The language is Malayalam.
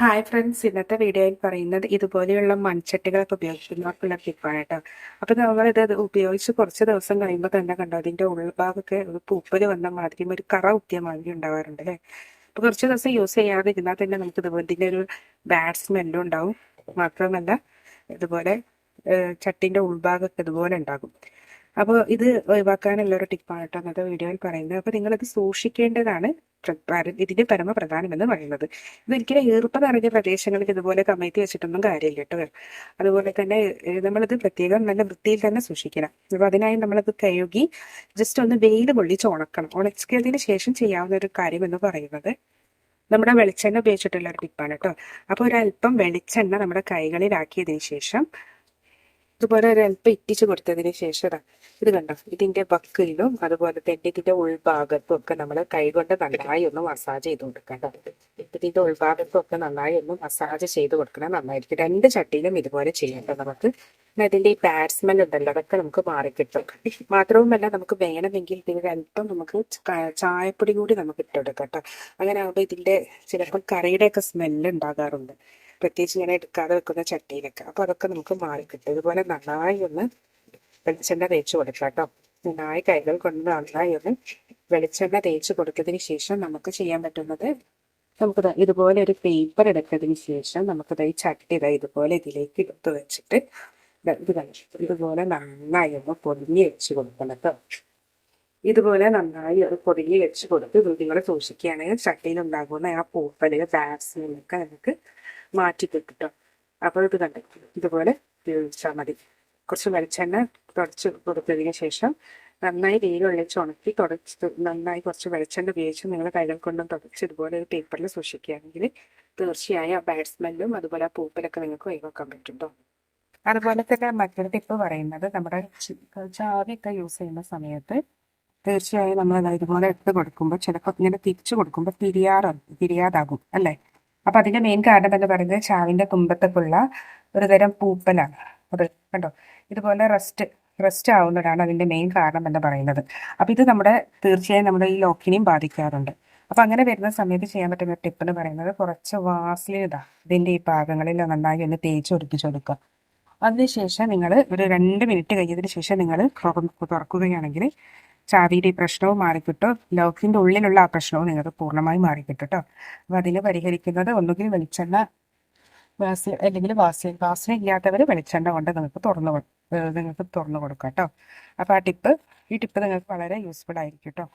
ഹായ് ഫ്രണ്ട്സ് ഇന്നത്തെ വീഡിയോയിൽ പറയുന്നത് ഇതുപോലെയുള്ള മൺചട്ടികളൊക്കെ ഉപയോഗിക്കുന്നവർക്കുള്ള ടിപ്പാണ് കേട്ടോ അപ്പോൾ നമ്മളിത് ഉപയോഗിച്ച് കുറച്ച് ദിവസം കഴിയുമ്പോൾ തന്നെ കണ്ടോ അതിന്റെ ഉൾഭാഗമൊക്കെ ഒരു പൂപ്പൽ വന്ന മാതിരി ഒരു കറ കുത്തിയ മാതിരി ഉണ്ടാവാറുണ്ട് അല്ലേ? അപ്പോൾ കുറച്ച് ദിവസം യൂസ് ചെയ്യാതെ ഇരുന്നാൽ തന്നെ നമുക്ക് ഇതിന്റെ ഒരു ബാഡ് സ്മെല്ലും ഉണ്ടാവും. മാത്രമല്ല ഇതുപോലെ ചട്ടിന്റെ ഉൾഭാഗമൊക്കെ ഇതുപോലെ ഉണ്ടാകും. അപ്പോൾ ഇത് ഒഴിവാക്കാനുള്ള ഒരു ടിപ്പാണ് കേട്ടോ അന്നത്തെ വീഡിയോയിൽ പറയുന്നത്. അപ്പോൾ നിങ്ങളത് സൂക്ഷിക്കേണ്ടതാണ് പ്ര- പരമ പ്രധാനമെന്ന് പറയുന്നത്. ഇതൊരിക്കലും ഈർപ്പം നിറഞ്ഞ പ്രദേശങ്ങളിൽ ഇതുപോലെ കമഴ്ത്തി വെച്ചിട്ടൊന്നും കാര്യമില്ല കേട്ടോ. അതുപോലെ തന്നെ നമ്മളിത് പ്രത്യേകം നല്ല വൃത്തിയിൽ തന്നെ സൂക്ഷിക്കണം. അപ്പോൾ അതിനായി നമ്മളത് കഴുകി ജസ്റ്റ് ഒന്ന് വെയിൽ പൊള്ളിച്ച് ഉണക്കണം. ഉണക്കിയതിന് ശേഷം ചെയ്യാവുന്ന ഒരു കാര്യം എന്ന് പറയുന്നത് നമ്മുടെ വെളിച്ചെണ്ണ ഉപയോഗിച്ചിട്ടുള്ള ഒരു ടിപ്പാണ് കേട്ടോ. അപ്പോൾ ഒരല്പം വെളിച്ചെണ്ണ നമ്മുടെ കൈകളിലാക്കിയതിന് ശേഷം ഇതുപോലെ ഒരു അല്പം ഇറ്റിച്ച് കൊടുത്തതിന് ശേഷം ഇത് കണ്ടോ? ഇതിന്റെ ബക്കിലും അതുപോലെ തന്നെ ഇതിന്റെ ഉൾഭാഗത്തും ഒക്കെ നമ്മൾ കൈകൊണ്ട് നന്നായി ഒന്ന് മസാജ് ചെയ്ത് കൊടുക്കണം ഇതിന്റെ ഉൾഭാഗത്തും ഒക്കെ നന്നായി ഒന്ന് മസാജ് ചെയ്ത് കൊടുക്കണം നന്നായിരിക്കും. രണ്ട് ചട്ടിയിലും ഇതുപോലെ ചെയ്യണ്ട നമുക്ക്. അതിന്റെ ഈ ബാഡ് സ്മെൽ ഉണ്ടല്ലോ അതൊക്കെ നമുക്ക് മാറിക്കിട്ടും മാത്രവുമല്ല നമുക്ക് വേണമെങ്കിൽ ഇതിൽ അല്പം നമുക്ക് ചായപ്പൊടി കൂടി നമുക്ക് ഇട്ടെടുക്കാം കേട്ടോ. അങ്ങനെ ആകുമ്പോൾ ഇതിന്റെ ചിലപ്പോൾ കറിയുടെ ഒക്കെ സ്മെല്ല് ഉണ്ടാകാറുണ്ട്. പ്രത്യേകിച്ച് ഇങ്ങനെ എടുക്കാതെ വെക്കുന്ന ചട്ടിയിലൊക്കെ. അപ്പൊ അതൊക്കെ നമുക്ക് മാറിക്കിട്ടും ഇതുപോലെ നന്നായി ഒന്ന് വെളിച്ചെണ്ണ തേച്ച് കൊടുക്കാം കേട്ടോ. നന്നായി കൈകൾ കൊണ്ട് നന്നായി ഒന്ന് വെളിച്ചെണ്ണ തേച്ച് കൊടുത്തതിന് ശേഷം നമുക്ക് ചെയ്യാൻ പറ്റുന്നത് നമുക്ക് ഇതുപോലെ ഒരു പേപ്പർ എടുത്തതിന് ശേഷം നമുക്ക് ഈ ചട്ടി ഇതാ ഇതുപോലെ ഇതിലേക്ക് എടുത്ത് വെച്ചിട്ട്? ഇതുപോലെ നന്നായി ഒന്ന് പൊതിഞ്ഞ് വെച്ച് കൊടുക്കണം കേട്ടോ. ഇതുപോലെ നന്നായി അത് പൊതിഞ്ഞ് വെച്ച് കൊടുത്ത് ഇത് നിങ്ങൾ സൂക്ഷിക്കുകയാണെങ്കിൽ ചട്ടിയിൽ ഉണ്ടാകുന്ന ആ പൂപ്പൽ ഒക്കെ നമുക്ക് മാറ്റി കിട്ടും അപ്പോൾ ഇത് കണ്ടു ഇതുപോലെ ഉപയോഗിച്ചാൽ മതി. കുറച്ച് വെളിച്ചെണ്ണ തുടച്ച് കൊടുത്തതിന് ശേഷം നന്നായി വെയിലൊള്ളിച്ച് ഉണക്കി തുടച്ച് നന്നായി കുറച്ച് വെളിച്ചെണ്ണ ഉപയോഗിച്ച് നിങ്ങൾ കൈകൾ കൊണ്ടും തുടച്ച് ഇതുപോലെ ഒരു പേപ്പറിൽ സൂക്ഷിക്കുകയാണെങ്കിൽ തീർച്ചയായും ആ ബാഡ് സ്മെല്ലും അതുപോലെ ആ പൂപ്പലൊക്കെ നിങ്ങൾക്ക് ഒഴിവാക്കാൻ പറ്റും അതുപോലെ തന്നെ മറ്റൊരു ടിപ്പ് പറയുന്നത് നമ്മുടെ ചാവിയൊക്കെ യൂസ് ചെയ്യുന്ന സമയത്ത് തീർച്ചയായും നമ്മൾ ഇതുപോലെ എടുത്ത് കൊടുക്കുമ്പോൾ ചിലപ്പോൾ ഇങ്ങനെ തിരിച്ചു കൊടുക്കുമ്പോൾ തിരിയാറ് തിരിയാതാകും അല്ലേ? അപ്പൊ അതിന്റെ മെയിൻ കാരണം എന്ന് പറയുന്നത് ചാവിന്റെ തുമ്പത്തൊക്കെയുള്ള ഒരു തരം പൂപ്പലാണ് അത് കണ്ടോ? ഇതുപോലെ റെസ്റ്റ് റെസ്റ്റ് ആവുന്നതാണ് അതിന്റെ മെയിൻ കാരണം എന്ന് പറയുന്നത്. അപ്പൊ ഇത് നമ്മുടെ തീർച്ചയായും നമ്മുടെ ഈ ലോക്കിനെയും ബാധിക്കാറുണ്ട്. അപ്പൊ അങ്ങനെ വരുന്ന സമയത്ത് ചെയ്യാൻ പറ്റുന്ന ടിപ്പ് എന്ന് പറയുന്നത് കുറച്ച് വാസ്ലിൻ ഇതാ. ഇതിന്റെ ഈ ഭാഗങ്ങളിൽ നന്നായി ഒന്ന് തേച്ച് ഒടിപ്പിച്ചു കൊടുക്കുക. അതിനുശേഷം നിങ്ങൾ ഒരു രണ്ട് മിനിറ്റ് കഴിഞ്ഞതിന് ശേഷം നിങ്ങൾ തുറക്കുകയാണെങ്കിൽ ചാവിയുടെ പ്രശ്നവും മാറിക്കിട്ടും. ലോക്കിന്റെ ഉള്ളിലുള്ള ആ പ്രശ്നവും നിങ്ങൾക്ക് പൂർണമായി മാറിക്കിട്ടും കേട്ടോ അപ്പൊ അതിന് പരിഹരിക്കുന്നത് ഒന്നുകിൽ വെളിച്ചെണ്ണ വാസ അല്ലെങ്കിൽ വാസ്യ വാസന ഇല്ലാത്തവർ വെളിച്ചെണ്ണ കൊണ്ട് നിങ്ങൾക്ക് തുറന്നു നിങ്ങൾക്ക് തുറന്നു കൊടുക്കാം കേട്ടോ അപ്പൊ ആ ടിപ്പ് ഈ ടിപ്പ് നിങ്ങൾക്ക് വളരെ യൂസ്ഫുൾ ആയിരിക്കും കേട്ടോ